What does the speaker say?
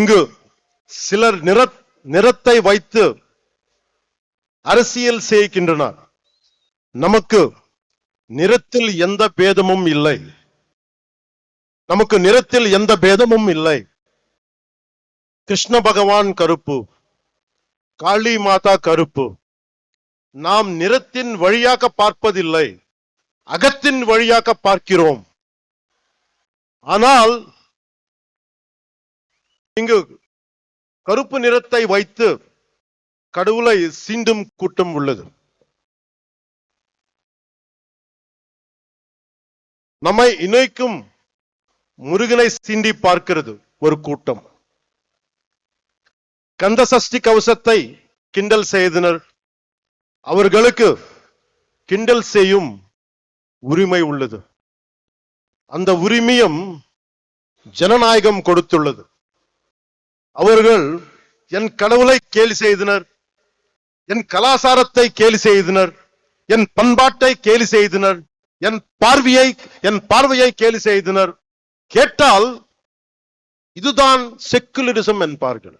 இங்கு சிலர் நிற நிறத்தை வைத்து அரசியல் செய்கின்றனர். நமக்கு நிறத்தில் எந்த பேதமும் இல்லை. நமக்கு நிறத்தில் எந்த பேதமும் இல்லை. கிருஷ்ண பகவான் கருப்பு காளி மாதா கருப்பு. நாம் நிறத்தின் வழியாக பார்ப்பதில்லை அகத்தின் வழியாக பார்க்கிறோம். ஆனால் இங்கு கருப்பு நிறத்தை வைத்து கடவுளை சீண்டும் கூட்டம் உள்ளது. நம்மை இணைக்கும் முருகனை சீண்டி பார்க்கிறது ஒரு கூட்டம். கந்த சஷ்டி கவசத்தை கிண்டல் செய்தனர். அவர்களுக்கு கிண்டல் செய்யும் உரிமை உள்ளது. அந்த உரிமையும் ஜனநாயகம் கொடுத்துள்ளது. அவர்கள் என் கடவுளை கேலி செய்தனர். என் கலாசாரத்தை கேலி செய்தனர். என் பண்பாட்டை கேலி செய்தனர். என் பார்வையை என் பார்வையை கேலி செய்தனர். கேட்டால் இதுதான் செக்குலரிசம் என்பார்கள்.